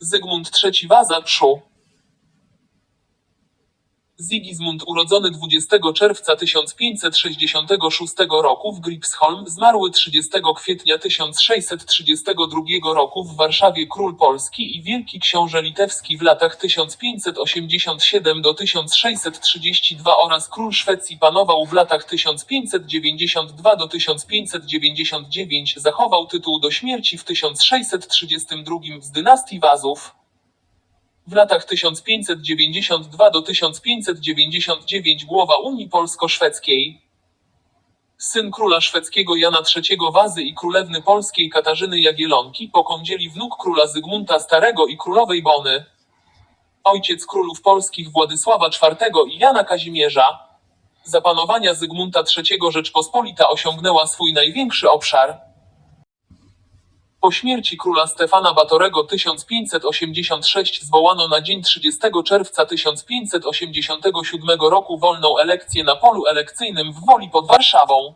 Zygmunt III Waza Pszu. Sigismund urodzony 20 czerwca 1566 roku w Gripsholm, zmarły 30 kwietnia 1632 roku w Warszawie król Polski i wielki książę litewski w latach 1587 do 1632 oraz król Szwecji panował w latach 1592 do 1599 zachował tytuł do śmierci w 1632 z dynastii Wazów. W latach 1592 do 1599 głowa Unii Polsko-Szwedzkiej. Syn króla szwedzkiego Jana III Wazy i królewny polskiej Katarzyny Jagiellonki po kądzieli wnuk króla Zygmunta Starego i królowej Bony. Ojciec królów polskich Władysława IV i Jana Kazimierza. Za panowania Zygmunta III Rzeczpospolita osiągnęła swój największy obszar. Po śmierci króla Stefana Batorego 1586 zwołano na dzień 30 czerwca 1587 roku wolną elekcję na polu elekcyjnym w Woli pod Warszawą.